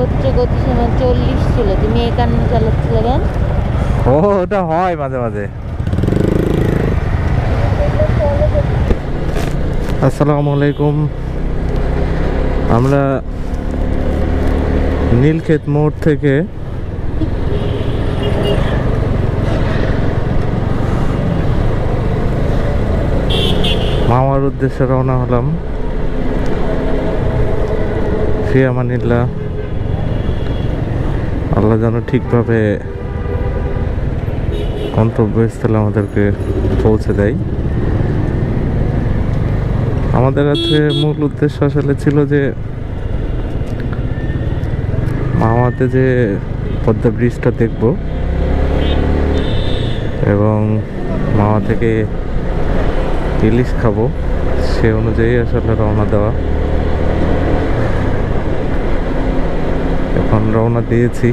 সর্বোচ্চ গতিসীমা চল্লিশ ছিল। তুমি একান্ন চালাচ্ছিলে কেন? ও, ওটা হয় মাঝে মাঝে। আসসালামু আলাইকুম। আমরা নীলক্ষেত মোড় থেকে মামার উদ্দেশ্যে রওনা হলাম। ফিয়ামানিল্লাহ আল্লাহ যেন ঠিকভাবে গন্তব্যস্থলে আমাদেরকে পৌঁছে দেয়। আমাদের আজকে মূল উদ্দেশ্য আসলে ছিল যে মামাতে যে পদ্মা ব্রিজটা দেখব এবং মামা থেকে ইলিশ খাব, সে অনুযায়ী আসলে রওনা দেওয়া এখন রওনা দিয়েছি।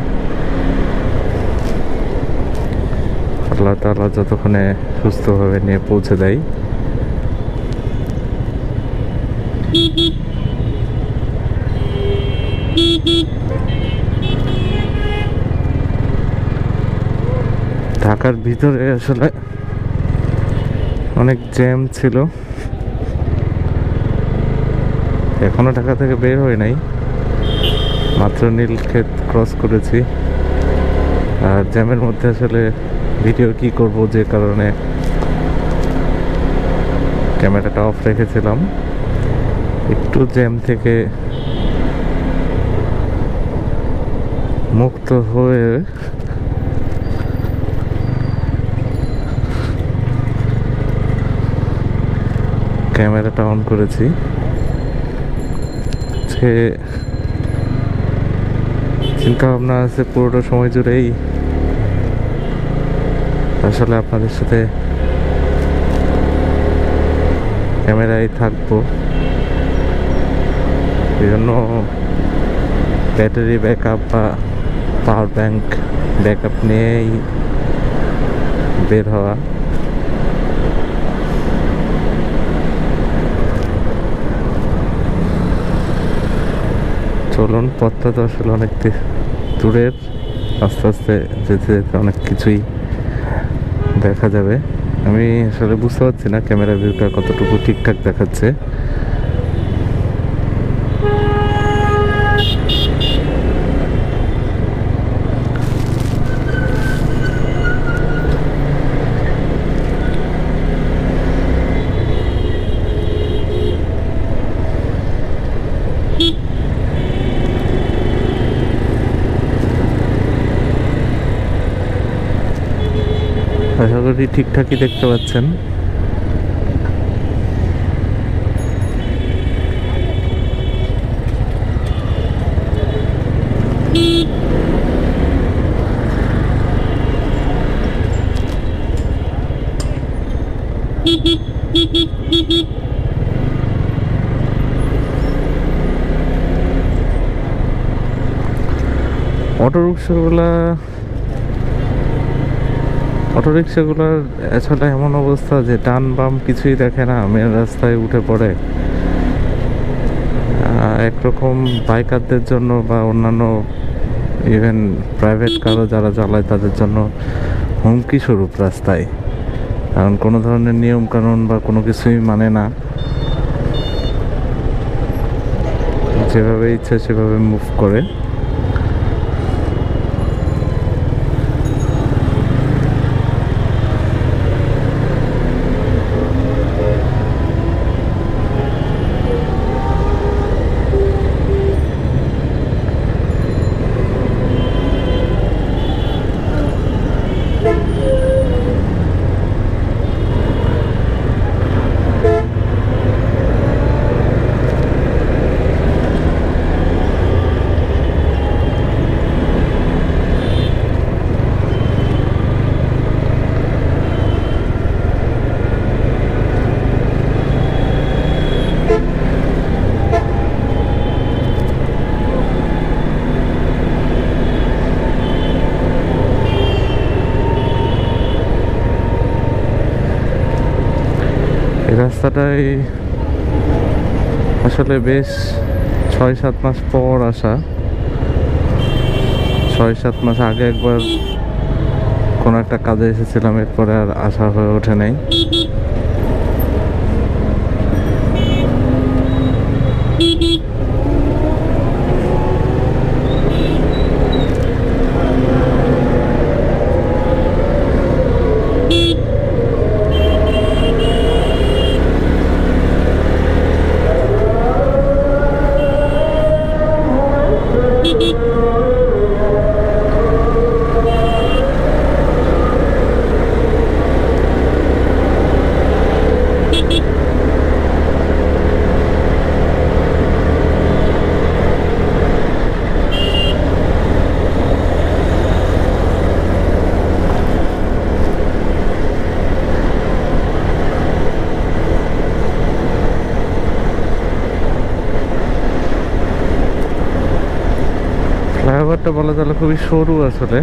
আল্লাহ তাআলা যতক্ষণে সুস্থভাবে নিয়ে পৌঁছে দেয়। ঢাকার ভিতরে আসলে অনেক জ্যাম ছিল। এখনও ঢাকা থেকে বের হয় নাই। মাত্র নীলক্ষেত ক্রস করেছি। আর জ্যামের মধ্যে আসলে ভিডিও কি করব যে কারণে ক্যামেরাটা অফ রেখেছিলাম। একটু জ্যাম থেকে মুক্ত হয়ে ক্যামেরাটা অন করেছি। চিন্তা ভাবনা আছে পুরোটা সময় জুড়েই। আসলে আপনাদের সাথে ক্যামেরায় থাকব। এই জন্য ব্যাটারি ব্যাকআপ বা পাওয়ার ব্যাংক ব্যাকআপ নিয়েই বের হওয়া। চলুন, পথটা তো আসলে অনেক দূরের। আস্তে আস্তে যেতে যেতে অনেক কিছুই দেখা যাবে। আমি আসলে বুঝতে পারছি না ক্যামেরা ভিউটা কতটুকু ঠিকঠাক দেখাচ্ছে। আশা ঠিকঠাকই দেখতে পাচ্ছেন। অটো রিক্সাগুলা অটো রিক্সাগুলোর আসলে এমন অবস্থা যে ডান বাম কিছুই দেখে না, মেন রাস্তায় উঠে পড়ে। একরকম বাইকারদের জন্য বা অন্যান্য ইভেন প্রাইভেট কারও যারা চালায়, তাদের জন্য হুমকি স্বরূপ রাস্তায়। কারণ কোনো ধরনের নিয়ম কানুন বা কোনো কিছুই মানে না। যেভাবে ইচ্ছা সেভাবে মুভ করে। রাস্তাটাই আসলে বেশ ছয় সাত মাস পর আসা। ছয় সাত মাস আগে একবার কোনো একটা কাজে এসেছিলাম, এরপরে আর আসা হয়ে ওঠে নাই। ফ্লাইওভারটা বলা চলে খুবই সরু আসলে।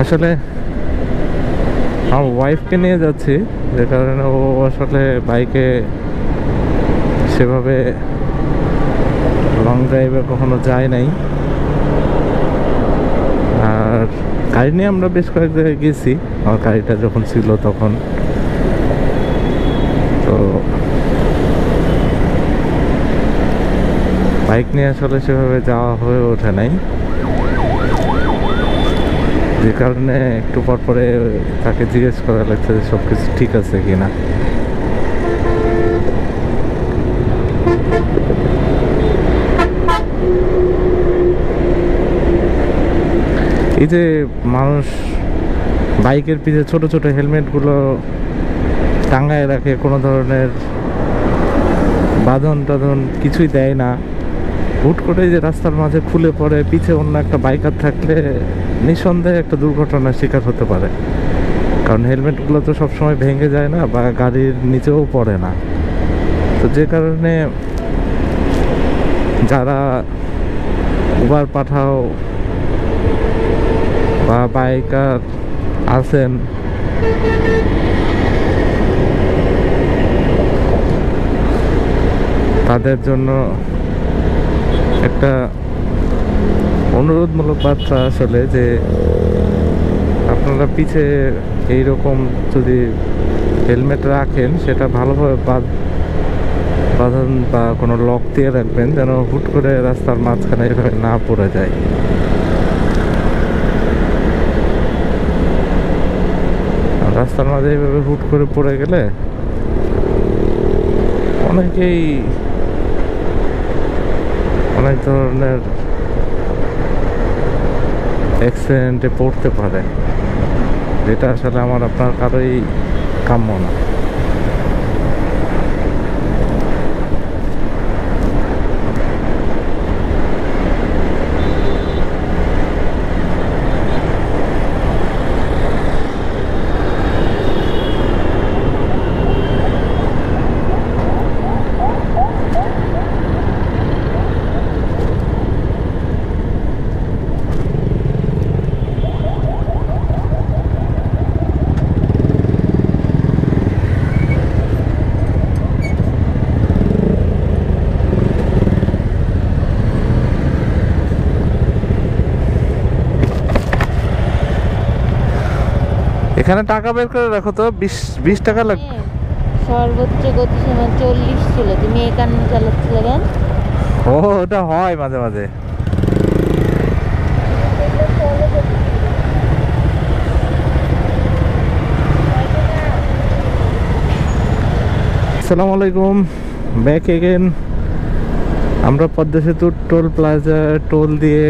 আসলে আমার ওয়াইফকে নিয়ে যাচ্ছি, যে কারণে ও আসলে বাইকে সেভাবে লং ড্রাইভে কখনো যায় নাই। আর গাড়ি নিয়ে আমরা বেশ কয়েক জায়গায় গেছি, আমার গাড়িটা যখন ছিল তখন। তো বাইক নিয়ে আসলে সেভাবে যাওয়া হয়ে ওঠে নাই। যে কারণে একটু পর পরে তাকে জিজ্ঞেস করা লাগছে যে সব কিছু ঠিক আছে কিনা। এই যে মানুষ বাইকের পিছে ছোট ছোট হেলমেটগুলো টাঙ্গায় রাখে, কোনো ধরনের বাঁধন টাধন কিছুই দেয় না। হুট করে যে রাস্তার মাঝে খুলে পড়ে, পিছে অন্য একটা বাইকার থাকলে নিঃসন্দেহে একটা দুর্ঘটনার শিকার হতে পারে। কারণ হেলমেটগুলো তো সবসময় ভেঙে যায় না বা গাড়ির নিচেও পড়ে না। তো যে কারণে যারা উবার পাঠাও বা বাইকার আছেন, তাদের জন্য একটা অনুরোধমূলক বার্তা আসলে যে আপনারা পিছে এইরকম যদি হেলমেট রাখেন, সেটা ভালোভাবে বাঁধ- বাঁধন বা কোনো লক দিয়ে রাখবেন, যেন হুট করে রাস্তার মাঝখানে এভাবে না পড়ে যায়। রাস্তার মাঝে এইভাবে হুট করে পড়ে গেলে অনেকেই অনেক ধরনের অ্যাক্সিডেন্টে পড়তে পারে। যেটা আসলে আমার আপনার কারোই কাম্য না। এখানে টাকা বের করে রাখো তো বিশ বিশ টাকা লাগ হ্যাঁ, সর্বোচ্চ গতিসীমা চল্লিশ ছিল। তুমি একান্ন চালাচ্ছিলে কেন? ও ওটা হয় মাঝে মাঝে। আসসালামু আলাইকুম ব্যাক এগেন আমরা পদ্মা সেতুর টোল প্লাজা টোল দিয়ে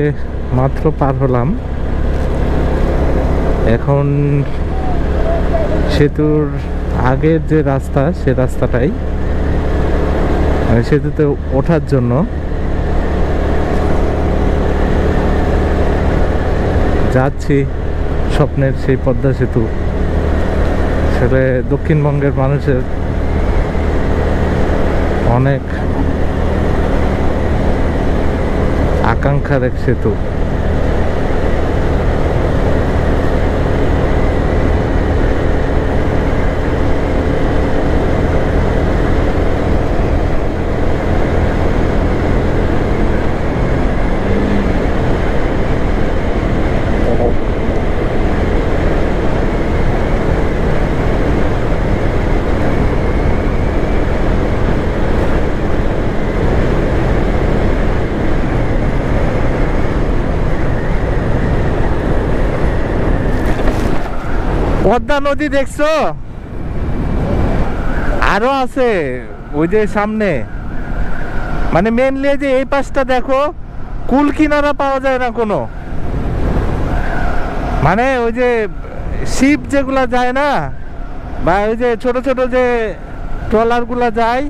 মাত্র পার হলাম। এখন সেতুর আগের যে রাস্তা, সে রাস্তাটাই। মানে সেতুতে ওঠার জন্য। যাচ্ছি স্বপ্নের সেই পদ্মা সেতু। আসলে দক্ষিণবঙ্গের মানুষের অনেক আকাঙ্ক্ষার এক সেতু। পদ্মা নদী দেখছ? আরও আছে, ওই যে সামনে। মানে মেনলি যে এই পাশটা দেখো, কুল কিনারা পাওয়া যায় না কোনো। মানে ওই যে শিপ যেগুলা যায় না, বা ওই যে ছোট ছোট যে ট্রলারগুলা যায়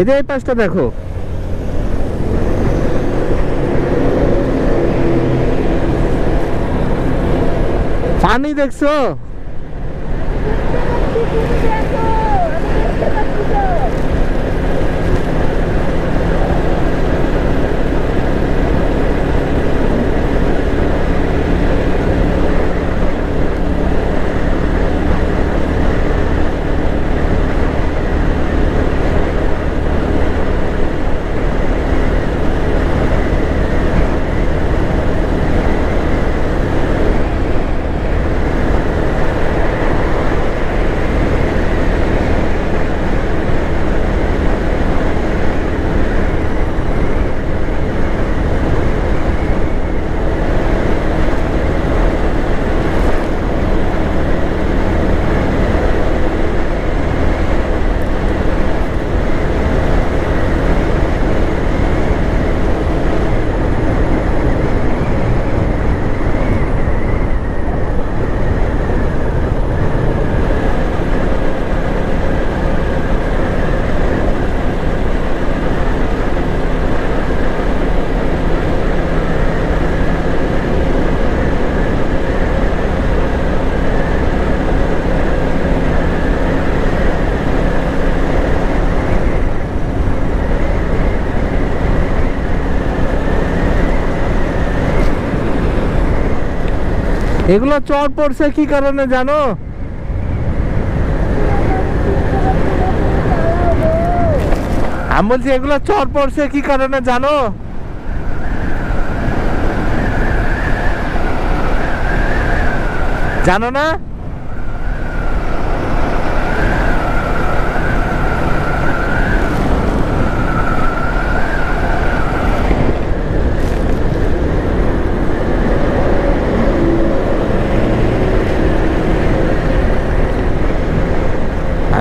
এদের এই পাশটা দেখো। পানি দেখছ? এগুলো চর পড়ছে, কি কারণে জানো? আমি বলছি, এগুলো চর পড়ছে, কি কারণে জানো? জানো না?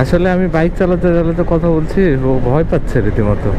আসলে আমি বাইক চালাতে চালাতে কথা বলছি ও ভয় পাচ্ছে রীতিমতো।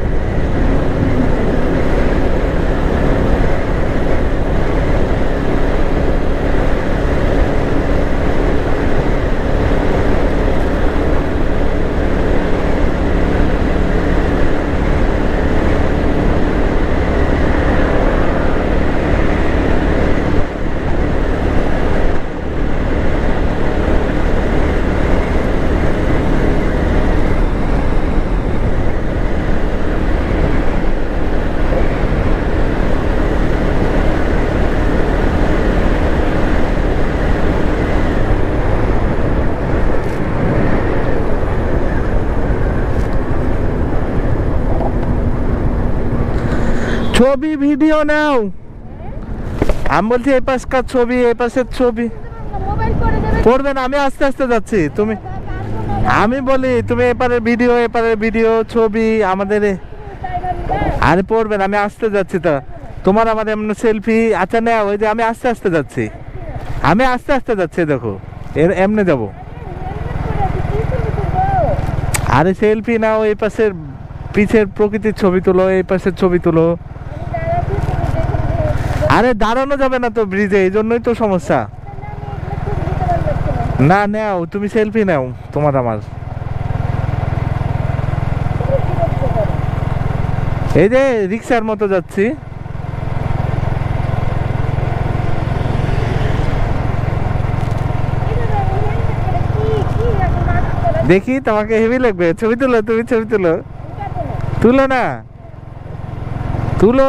ছবি, ভিডিও নাও। আমি বলছি এই পাশকার ছবি, এই পাশের ছবি। মোবাইল করে দেবে পড়বে না, আমি আস্তে আস্তে যাচ্ছি। তুমি, আমি বলি, তুমি এপারের ভিডিও এপারের ভিডিও, ছবি, আমাদের আরে পড়বে না, আমি আসতে যাচ্ছি তো। তোমার আমার এমন সেলফি আচ্ছা না ওই যে আমি আস্তে আস্তে যাচ্ছি। আমি আস্তে আস্তে যাচ্ছি, দেখো। এর, এমনি যাব। আরে সেলফি নাও, এই পাশের পিছের প্রকৃতির ছবি তুলো, এই পাশের ছবি তুলো। আরে দাঁড়ানো যাবে না তো ব্রিজে এই জন্যই তো সমস্যা। না, নাও, তুমি সেলফি নাও, তোমার আমার। এই যে, রিক্সার মতো যাচ্ছি। দেখি তোমাকে হেভি লাগবে। ছবি তুলো, তুমি ছবি তুলো। তুলো না। তুলো।